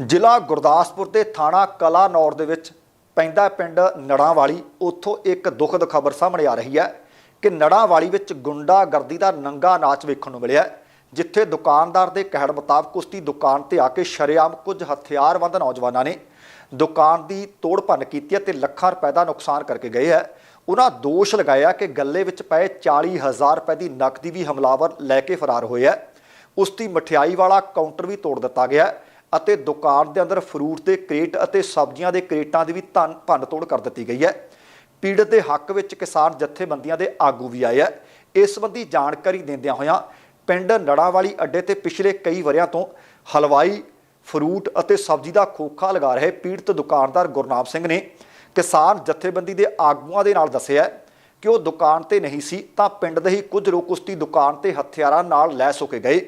ਜ਼ਿਲ੍ਹਾ ਗੁਰਦਾਸਪੁਰ ਦੇ ਥਾਣਾ ਕਲਾਨੌਰ ਦੇ ਵਿੱਚ ਪੈਂਦਾ ਪਿੰਡ ਨੜਾਂਵਾਲੀ। ਉੱਥੋਂ ਇੱਕ ਦੁਖਦ ਖਬਰ ਸਾਹਮਣੇ ਆ ਰਹੀ ਹੈ ਕਿ ਨੜਾਂਵਾਲੀ ਵਿੱਚ ਗੁੰਡਾਗਰਦੀ ਦਾ ਨੰਗਾ ਨਾਚ ਵੇਖਣ ਨੂੰ ਮਿਲਿਆ ਜਿੱਥੇ ਦੁਕਾਨਦਾਰ ਦੇ ਕਹਿਣ ਮੁਤਾਬਕ ਉਸ ਦੀ ਦੁਕਾਨ ਤੇ ਆ ਕੇ ਸ਼ਰੇਆਮ ਕੁਝ ਹਥਿਆਰਬੰਦ ਨੌਜਵਾਨਾਂ ਨੇ ਦੁਕਾਨ ਦੀ ਤੋੜ ਭੰਨ ਕੀਤੀ ਹੈ ਤੇ ਲੱਖਾਂ ਰੁਪਏ ਦਾ ਨੁਕਸਾਨ ਕਰਕੇ ਗਏ ਹੈ। ਉਹਨਾਂ ਦੋਸ਼ ਲਗਾਇਆ ਕਿ ਗੱਲੇ ਵਿੱਚ ਪਏ 40000 ਰੁਪਏ ਦੀ ਨਕਦੀ ਵੀ ਹਮਲਾਵਰ ਲੈ ਕੇ ਫਰਾਰ ਹੋਏ ਹੈ। ਉਸ ਦੀ ਮਠਿਆਈ ਵਾਲਾ ਕਾਊਂਟਰ ਵੀ ਤੋੜ ਦਿੱਤਾ ਗਿਆ ਹੈ। ਅਤੇ ਦੁਕਾਨ ਦੇ ਅੰਦਰ ਫਰੂਟ ਦੇ ਕ੍ਰੇਟ ਅਤੇ ਸਬਜ਼ੀਆਂ ਦੇ ਕ੍ਰੇਟਾਂ ਦੀ ਵੀ ਧੰਨ ਭੰਨ ਤੋੜ ਕਰ ਦਿੱਤੀ ਗਈ ਹੈ। ਪੀੜਤ ਦੇ ਹੱਕ ਵਿੱਚ ਕਿਸਾਨ ਜਥੇਬੰਦੀਆਂ ਦੇ ਆਗੂ ਵੀ ਆਏ ਹੈ ਇਸ ਸੰਬੰਧੀ ਜਾਣਕਾਰੀ ਦਿੰਦਿਆਂ ਹੋਇਆਂ ਪਿੰਡ ਨੜਾਵਾਲੀ ਅੱਡੇ ਤੇ ਪਿਛਲੇ ਕਈ ਵਰਿਆਂ ਤੋਂ ਹਲਵਾਈ, ਫਰੂਟ ਅਤੇ ਸਬਜ਼ੀ ਦਾ ਖੋਖਾ ਲਗਾ ਰਹੇ ਪੀੜਤ ਦੁਕਾਨਦਾਰ ਗੁਰਨਾਮ ਸਿੰਘ ਨੇ ਕਿਸਾਨ ਜਥੇਬੰਦੀ ਦੇ ਆਗੂਆਂ ਦੇ ਨਾਲ ਦੱਸਿਆ ਕਿ ਉਹ ਦੁਕਾਨ ਤੇ ਨਹੀਂ ਸੀ ਤਾਂ ਪਿੰਡ ਦੇ ਹੀ ਕੁਝ ਲੋਕ ਉਸ ਦੀ ਦੁਕਾਨ ਤੇ ਹਥਿਆਰਾਂ ਨਾਲ ਲੈ ਹੋ ਗਏ।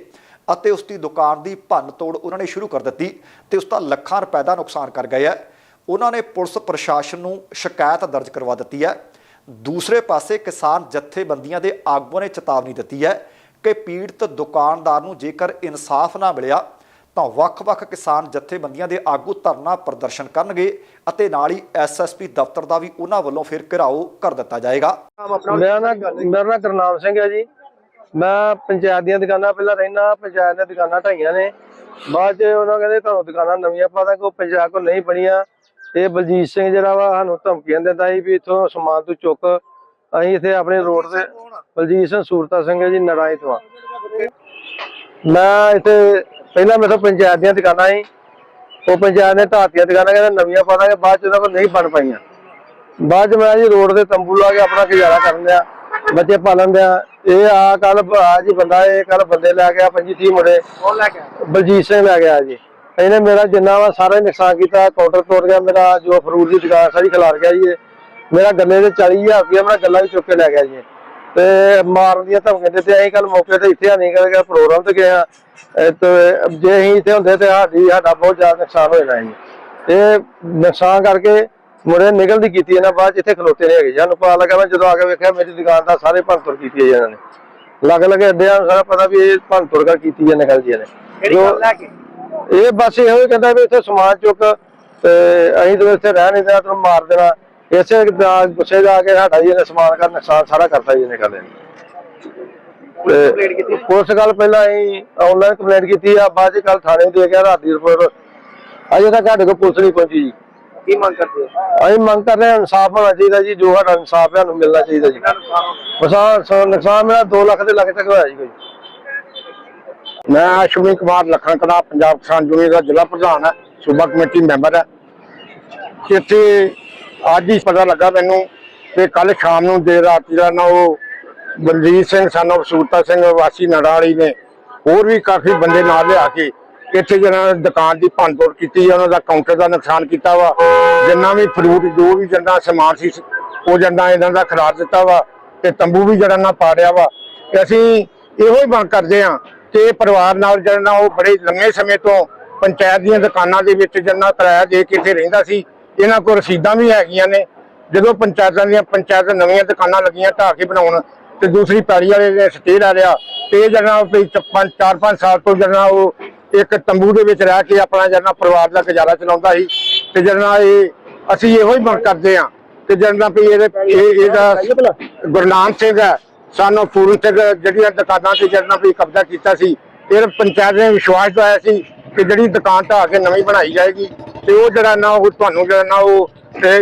ਅਤੇ ਉਸ ਦੀ ਦੁਕਾਨ ਦੀ ਭੰਨ ਤੋੜ ਉਹਨਾਂ ਨੇ ਸ਼ੁਰੂ ਕਰ ਦਿੱਤੀ ਤੇ ਉਸ ਦਾ ਲੱਖਾਂ ਰੁਪਏ ਦਾ ਨੁਕਸਾਨ ਕਰ ਗਏ ਹੈ। ਉਹਨਾਂ ਨੇ ਪੁਲਿਸ ਪ੍ਰਸ਼ਾਸਨ ਨੂੰ ਸ਼ਿਕਾਇਤ ਦਰਜ ਕਰਵਾ ਦਿੱਤੀ ਹੈ। ਦੂਸਰੇ ਪਾਸੇ ਕਿਸਾਨ ਜਥੇਬੰਦੀਆਂ ਦੇ ਆਗੂਆਂ ਨੇ ਚੇਤਾਵਨੀ ਦਿੱਤੀ ਹੈ ਕਿ ਪੀੜਤ ਦੁਕਾਨਦਾਰ ਨੂੰ ਜੇਕਰ ਇਨਸਾਫ ਨਾ ਮਿਲਿਆ ਤਾਂ ਵੱਖ-ਵੱਖ ਕਿਸਾਨ ਜਥੇਬੰਦੀਆਂ ਦੇ ਆਗੂ ਧਰਨਾ ਪ੍ਰਦਰਸ਼ਨ ਕਰਨਗੇ ਅਤੇ ਨਾਲ ਹੀ ਐਸਐਸਪੀ ਦਫ਼ਤਰ ਦਾ ਵੀ ਉਹਨਾਂ ਵੱਲੋਂ ਫਿਰ ਘਿਰਾਓ ਕਰ ਦਿੱਤਾ ਜਾਏਗਾ। ਮੇਰਾ ਨਾਮ ਮੇਰਾ ਨਾਮ ਕਰਨਾਮ ਸਿੰਘ ਹੈ ਜੀ। ਮੈਂ ਪੰਚਾਇਤ ਦੀਆਂ ਦੁਕਾਨਾਂ ਪਹਿਲਾਂ ਰਹਿਣਾ ਪੰਚਾਇਤ ਦੀਆਂ ਦੁਕਾਨਾਂ ਢਾਈਆਂ ਨੇ। ਬਾਅਦ ਚ ਉਹਨਾਂ ਕਹਿੰਦੇ ਤੁਹਾਨੂੰ ਦੁਕਾਨਾਂ ਨਵੀਆਂ ਪਾ ਦਾਂਗੇ ਉਹ ਪੰਚਾਇਤ ਕੋਲ ਨਹੀਂ ਬਣੀਆਂ। ਇਹ ਬਲਜੀਤ ਸਿੰਘ ਜਿਹੜਾ ਵਾ ਸਾਨੂੰ ਧਮਕੀਆਂ ਦਿੰਦਾ ਸੀ ਵੀ ਇੱਥੋਂ ਸਮਾਨ ਤੂੰ ਚੁੱਕ। ਅਸੀਂ ਇੱਥੇ ਆਪਣੇ ਰੋਡ ਤੇ ਬਲਜੀਤ ਸਿੰਘ ਸੂਰਤਾ ਸਿੰਘ ਜੀ ਨਰਾਈ ਤੋਂ। ਮੈਂ ਇੱਥੇ ਪਹਿਲਾਂ ਮੇਰੇ ਤੋਂ ਪੰਚਾਇਤ ਦੀਆਂ ਦੁਕਾਨਾਂ ਸੀ। ਉਹ ਪੰਚਾਇਤ ਨੇ ਢਾਤੀਆਂ ਦੁਕਾਨਾਂ ਕਹਿੰਦੇ ਨਵੀਆਂ ਪਾ ਦਾਂਗੇ ਬਾਅਦ ਚ ਉਹਨਾਂ ਕੋਲ ਨਹੀਂ ਬਣ ਪਾਈਆਂ। ਬਾਅਦ ਚ ਮੈਂ ਜੀ ਰੋਡ ਤੇ ਤੰਬੂ ਲਾ ਕੇ ਆਪਣਾ ਗੁਜ਼ਾਰਾ ਕਰਨ ਲਿਆ ਬੱਚੇ ਪਾਲਣ ਦਿਆ ਇਹ ਆ ਕੱਲ ਆ ਜੀ ਬੰਦਾ ਇਹ ਕੱਲ ਬੰਦੇ ਲੈ ਗਿਆ 25 30 ਮੁੰਡੇ। ਕੌਣ ਲੈ? ਬਲਜੀਤ ਸਿੰਘ ਲੈ ਗਿਆ ਜੀ। ਇਹਨੇ ਮੇਰਾ ਜਿੰਨਾ ਵਾ ਸਾਰਾ ਨੁਕਸਾਨ ਕੀਤਾ ਕਾਊਂਟਰ ਤੋੜ ਗਿਆ ਮੇਰਾ ਜੋ ਫਰੂਟ ਦੀ ਦੁਕਾਨ ਸਾਰੀ ਖਿਲਾਰ ਗਿਆ ਜੀ। ਮੇਰਾ ਗੱਲੇ ਦੇ 40000 ਰੁਪਇਆ ਮੇਰਾ ਗੱਲਾ ਵੀ ਚੁੱਕ ਕੇ ਲੈ ਗਿਆ ਜੀ। ਤੇ ਮਾਰਨ ਦੀਆਂ ਧਮਕੀਆਂ ਦਿੱਤੇ ਅਸੀਂ ਕੱਲ ਮੌਕੇ ਤੇ ਇੱਥੇ ਨਹੀਂ ਕਰਕੇ ਪ੍ਰੋਗਰਾਮ ਤੇ ਗਏ ਆ। ਤੇ ਜੇ ਅਸੀਂ ਇੱਥੇ ਹੁੰਦੇ ਤੇ ਸਾਡੀ ਸਾਡਾ ਬਹੁਤ ਜ਼ਿਆਦਾ ਨੁਕਸਾਨ ਹੋ ਜਾਣਾ ਜੀ। ਇਹ ਨੁਕਸਾਨ ਕਰਕੇ ਨੇ ਨਿਕਲਦੀ ਕੀਤੀ ਇਹਨਾਂ ਬਾਅਦ ਇੱਥੇ ਖਲੋਤੇ ਨਹੀਂ ਹੈਗੇ। ਜੀ। ਸਾਨੂੰ ਪਤਾ ਲੱਗਾ ਮੈਂ ਜਦੋਂ ਆ ਕੇ ਵੇਖਿਆ ਮੇਰੀ ਦੁਕਾਨ ਦਾ ਸਾਰੇ ਭੰਨਤੋੜ ਕੀਤੀ ਹੈ ਇਹਨਾਂ ਨੇ। ਲੱਗ ਲੱਗੇ ਅੱਡਿਆਂ ਨੂੰ ਸਾਰਾ ਪਤਾ ਵੀ ਇਹ ਭੰਨਤੋੜ ਕਰ ਕੀਤੀ ਹੈ ਨਿਕਲ ਜੀ ਨੇ ਜੋ- ਕੇ? ਇਹ ਬਸ ਇਹੋ ਹੀ ਕਹਿੰਦਾ ਵੀ ਇੱਥੇ ਸਮਾਨ ਚੁੱਕ ਤੇ ਅਸੀਂ ਤਾਂ ਇੱਥੇ ਰਹਿ ਨਹੀਂ ਦੇਣਾ ਤੈਨੂੰ ਮਾਰ ਦੇਣਾ। ਇਸੇ ਦਾ ਗੁੱਸੇ ਜਾ ਕੇ ਸਾਡਾ ਜੀ ਇਹਨੇ ਸਮਾਨ ਕਰ ਨੁਕਸਾਨ ਸਾਰਾ ਕਰਤਾ ਜੀ ਇਹਨੇ ਕੰਪਲੇਂਟ ਕੀਤੀ? ਪੁਲਿਸ ਗੱਲ ਪਹਿਲਾਂ ਅਸੀਂ ਆਨਲਾਈਨ ਕੰਪਲੇਂਟ ਕੀਤੀ ਆ ਬਾਅਦ ਚ ਕੱਲ ਥਾਣੇ ਦੇ ਗਿਆ ਰਾਤ ਦੀ ਰਿਪੋਰਟ ਅਜੇ ਤੱਕ ਸਾਡੇ ਕੋਲ ਪੁਲਿਸ ਨਹੀਂ ਪਹੁੰਚੀ ਜੀ। ਕੀ ਮੰਗ ਕਰਦੇ ਹੋ? ਅਸੀਂ ਮੰਗ ਕਰ ਰਹੇ ਹਾਂ ਇਨਸਾਫ ਹੋਣਾ ਚਾਹੀਦਾ ਜੀ ਜੋ ਸਾਡਾ ਇਨਸਾਫ ਹੈ ਸਾਨੂੰ ਮਿਲਣਾ ਚਾਹੀਦਾ ਜੀ। ਨੁਕਸਾਨ ਸੋ ਨੁਕਸਾਨ ਮੇਰਾ 2 ਲੱਖ ਦੇ ਲੱਖ ਤੱਕ ਹੋਇਆ ਜੀ ਕੋਈ। ਮੈਂ ਅਸ਼ਵਨੀ ਕੁਮਾਰ ਲੱਖਣ ਕਲਾ ਪੰਜਾਬ ਕਿਸਾਨ ਯੂਨੀਅਨ ਦਾ ਜ਼ਿਲ੍ਹਾ ਪ੍ਰਧਾਨ ਹੈ ਸੂਬਾ ਕਮੇਟੀ ਮੈਂਬਰ ਹੈ। ਇੱਥੇ ਅੱਜ ਹੀ ਪਤਾ ਲੱਗਾ ਮੈਨੂੰ ਕਿ ਕੱਲ ਸ਼ਾਮ ਨੂੰ ਦੇਰ ਰਾਤ ਜਿਹੜਾ ਨਾ ਉਹ ਬਲਜੀਤ ਸਿੰਘ ਸਾਨੂੰ ਸੂਰਤਾ ਸਿੰਘ ਵਾਸੀ ਨੜਾਲੀ ਨੇ ਹੋਰ ਵੀ ਕਾਫੀ ਬੰਦੇ ਨਾਲ ਲਿਆ ਕੇ ਇੱਥੇ ਜਿਹੜਾ ਦੁਕਾਨ ਦੀ ਭੰਨਤੋੜ ਕੀਤੀ ਹੈ ਉਹਨਾਂ ਦਾ ਕਾਊਂਟਰ ਦਾ ਨੁਕਸਾਨ ਕੀਤਾ ਵਾ। ਜਿੰਨਾ ਵੀ ਫਰੂਟ ਜੋ ਵੀ ਜਿੰਨਾ ਸਮਾਨ ਸੀ, ਉਹ ਜਿੰਨਾ ਇਹਨਾਂ ਦਾ ਖਰਾਬ ਦਿੱਤਾ ਵਾ ਤੇ ਤੰਬੂ ਵੀ ਜਿਹੜਾ ਨਾ ਪਾੜਿਆ ਵਾ। ਤੇ ਅਸੀਂ ਇਹੋ ਹੀ ਮੰਗ ਕਰਦੇ ਹਾਂ ਕਿ ਪਰਿਵਾਰ ਨਾਲ ਜਿਹੜਾ ਉਹ ਬੜੇ ਲੰਮੇ ਸਮੇਂ ਤੋਂ ਪੰਚਾਇਤ ਦੀਆਂ ਦੁਕਾਨਾਂ ਦੇ ਵਿੱਚ ਜਿੰਨਾ ਕਿਰਾਇਆ ਦੇ ਕੇ ਇੱਥੇ ਰਹਿੰਦਾ ਸੀ। ਇਹਨਾਂ ਕੋਲ ਰਸੀਦਾਂ ਵੀ ਹੈਗੀਆਂ ਨੇ। ਜਦੋਂ ਪੰਚਾਇਤਾਂ ਦੀਆਂ ਪੰਚਾਇਤ ਨਵੀਆਂ ਦੁਕਾਨਾਂ ਲੱਗੀਆਂ ਢਾਹ ਕੇ ਬਣਾਉਣ ਤੇ ਦੂਸਰੀ ਪੈੜੀ ਵਾਲੇ ਨੇ ਸਟੇ ਲਾ ਲਿਆ ਤੇ ਇਹ ਜਿਹੜਾ ਪੰਜ ਚਾਰ ਪੰਜ ਸਾਲ ਤੋਂ ਜਿਹੜਾ ਉਹ ਇੱਕ ਤੰਬੂ ਦੇ ਵਿੱਚ ਰਹਿ ਕੇ ਆਪਣਾ ਜਿਹੜਾ ਪਰਿਵਾਰ ਦਾ ਗੁਜ਼ਾਰਾ ਚਲਾਉਂਦਾ ਸੀ ਤੇ ਜਿਹੜਾ ਇਹ ਅਸੀਂ ਇਹੋ ਹੀ ਮੰਗ ਕਰਦੇ ਹਾਂ ਕਿ ਜਿਹੜਾ ਵੀ ਇਹਦੇ ਇਹਦਾ ਗੁਰਨਾਮ ਸਿੰਘ ਹੈ, ਸਾਨੂੰ ਪੂਰਨ ਸਿੰਘ ਜਿਹੜੀਆਂ ਦੁਕਾਨਾਂ ਤੇ ਜਿਹੜਾ ਵੀ ਕਬਜ਼ਾ ਕੀਤਾ ਸੀ, ਇਹ ਪੰਚਾਇਤ ਨੇ ਵਿਸ਼ਵਾਸ ਦਵਾਇਆ ਸੀ ਕਿ ਜਿਹੜੀ ਦੁਕਾਨ ਢਾਹ ਕੇ ਨਵੀਂ ਬਣਾਈ ਜਾਏਗੀ ਤੇ ਉਹ ਜਿਹੜਾ ਨਾ ਉਹ ਤੁਹਾਨੂੰ ਜਿਹੜਾ ਨਾ ਉਹ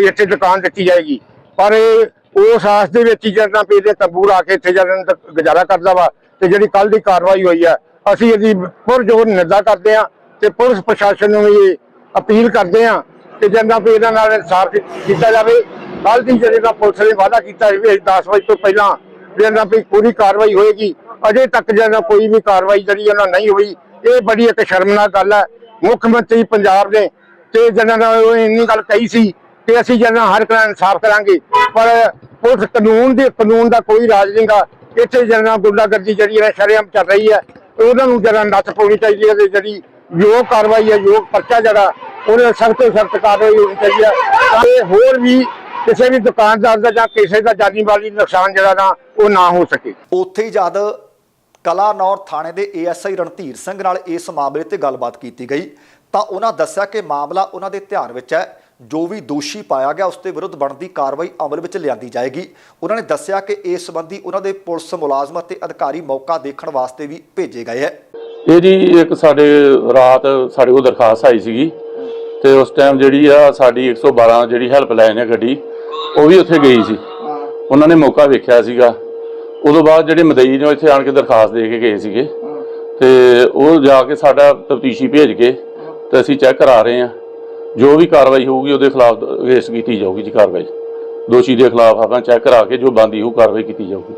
ਇੱਥੇ ਦੁਕਾਨ ਦਿੱਤੀ ਜਾਏਗੀ। ਪਰ ਇਹ ਉਸ ਆਸ ਦੇ ਵਿੱਚ ਹੀ ਜਿਹੜਾ ਵੀ ਇਹਦੇ ਤੰਬੂ ਲਾ ਕੇ ਇੱਥੇ ਜਿਹੜਾ ਗੁਜ਼ਾਰਾ ਕਰਦਾ ਵਾ ਤੇ ਜਿਹੜੀ ਕੱਲ ਦੀ ਕਾਰਵਾਈ ਹੋਈ ਹੈ ਅਸੀਂ ਇਹਦੀ ਪੁਰਜੋਰ ਨਿੰਦਾ ਕਰਦੇ ਹਾਂ ਤੇ ਪੁਲਿਸ ਪ੍ਰਸ਼ਾਸਨ ਨੂੰ ਵੀ ਅਪੀਲ ਕਰਦੇ ਹਾਂ ਕਿ ਜਿਹੜਾ ਵੀ ਇਹਨਾਂ ਨਾਲ ਇਨਸਾਫ ਕੀਤਾ ਜਾਵੇ ਕੱਲ ਦੀ ਜਿਹੜੇ ਪੁਲਿਸ ਨੇ ਵਾਅਦਾ ਕੀਤਾ ਸੀ ਵੀ 10 ਵਜੇ ਤੋਂ ਪਹਿਲਾਂ ਜਿਹੜਾ ਵੀ ਪੂਰੀ ਕਾਰਵਾਈ ਹੋਏਗੀ, ਅਜੇ ਤੱਕ ਜਿਹੜਾ ਕੋਈ ਵੀ ਕਾਰਵਾਈ ਜਿਹੜੀ ਉਹਨਾਂ ਨਹੀਂ ਹੋਈ, ਇਹ ਬੜੀ ਇੱਕ ਸ਼ਰਮਨਾਕ ਗੱਲ ਹੈ। ਮੁੱਖ ਮੰਤਰੀ ਪੰਜਾਬ ਨੇ ਤੇ ਜਿਹਨਾਂ ਨਾਲ ਇੰਨੀ ਗੱਲ ਕਹੀ ਸੀ ਕਿ ਅਸੀਂ ਜਿਹੜਾ ਹਰ ਤਰ੍ਹਾਂ ਇਨਸਾਫ ਕਰਾਂਗੇ, ਪਰ ਪੁਲਿਸ ਕਾਨੂੰਨ ਦੇ ਕਾਨੂੰਨ ਦਾ ਕੋਈ ਰਾਜ ਨਹੀਂਗਾ ਇੱਥੇ ਜਿਹੜਾ ਗੁੰਡਾਗਰਦੀ ਜਿਹੜੀ ਹੈ, ਸ਼ਰੇਆਮ ਚੱਲ ਰਹੀ ਹੈ ਉਹਨਾਂ ਨੂੰ ਜਿਹੜਾ ਨੱਥ ਪਾਉਣੀ ਚਾਹੀਦੀ ਹੈ ਤੇ ਜਿਹੜੀ ਯੋਗ ਕਾਰਵਾਈ ਹੈ, ਯੋਗ ਪਰਚਾ ਜਿਹੜਾ ਉਹਨੇ ਸਖਤ ਤੋਂ ਸਖਤ ਕਾਰਵਾਈ ਹੋਣੀ ਚਾਹੀਦੀ ਹੈ। ਤਾਂ ਇਹ ਹੋਰ ਵੀ ਕਿਸੇ ਵੀ ਦੁਕਾਨਦਾਰ ਦਾ ਜਾਂ ਕਿਸੇ ਦਾ ਜਾਨੀ ਮਾਲੀ ਨੁਕਸਾਨ ਜਿਹੜਾ ਨਾ, ਉਹ ਨਾ ਹੋ ਸਕੇ। ਉੱਥੇ ਹੀ ਜਦ ਕਲਾਨੌਰ ਥਾਣੇ ਦੇ ਏਐਸਆਈ ਰਣਧੀਰ ਸਿੰਘ ਨਾਲ ਇਸ ਮਾਮਲੇ ਤੇ ਗੱਲਬਾਤ ਕੀਤੀ ਗਈ, ਤਾਂ ਉਹਨਾਂ ਦੱਸਿਆ ਕਿ ਮਾਮਲਾ ਉਹਨਾਂ ਦੇ ਧਿਆਨ ਵਿੱਚ ਹੈ। ਜੋ ਵੀ ਦੋਸ਼ੀ ਪਾਇਆ ਗਿਆ, ਉਸ ਦੇ ਵਿਰੁੱਧ ਬਣਦੀ ਕਾਰਵਾਈ ਅਮਲ ਵਿੱਚ ਲਿਆਂਦੀ ਜਾਏਗੀ। ਉਹਨਾਂ ਨੇ ਦੱਸਿਆ ਕਿ ਇਸ ਸੰਬੰਧੀ ਉਹਨਾਂ ਦੇ ਪੁਲਿਸ ਮੁਲਾਜ਼ਮ ਅਤੇ ਅਧਿਕਾਰੀ ਮੌਕਾ ਦੇਖਣ ਵਾਸਤੇ ਵੀ ਭੇਜੇ ਗਏ ਹੈ। ਇਹ ਜੀ ਇੱਕ ਸਾਡੇ ਰਾਤ ਸਾਡੇ ਕੋਲ ਦਰਖਾਸਤ ਆਈ ਸੀਗੀ ਤੇ ਉਸ ਟਾਈਮ ਜਿਹੜੀ ਆ ਸਾਡੀ 112 ਜਿਹੜੀ ਹੈਲਪਲਾਈਨ ਹੈ ਗੱਡੀ, ਉਹ ਵੀ ਉੱਥੇ ਗਈ ਸੀ। ਉਹਨਾਂ ਨੇ ਮੌਕਾ ਵੇਖਿਆ ਸੀਗਾ। ਉਦੋਂ ਬਾਅਦ ਜਿਹੜੇ ਮਦਈ ਨੇ ਉਹ ਇੱਥੇ ਆਣ ਕੇ ਦਰਖਾਸਤ ਦੇ ਕੇ ਗਏ ਸੀਗੇ। ਤੇ ਉਹ ਜਾ ਕੇ ਸਾਡਾ ਤਫਤੀਸ਼ੀ ਭੇਜ ਕੇ ਤੇ ਅਸੀਂ ਚੈੱਕ ਕਰਾ ਰਹੇ ਹਾਂ। ਜੋ ਵੀ ਕਾਰਵਾਈ ਹੋਊਗੀ ਉਹਦੇ ਖਿਲਾਫ ਕੇਸ ਕੀਤੀ ਜਾਊਗੀ ਜੀ ਕਾਰਵਾਈ। ਦੋਸ਼ੀ ਦੇ ਖਿਲਾਫ ਆਪਾਂ ਚੈੱਕ ਕਰਾ ਕੇ ਜੋ ਬੰਦੀ ਹੋਊ ਕਾਰਵਾਈ ਕੀਤੀ ਜਾਊਗੀ।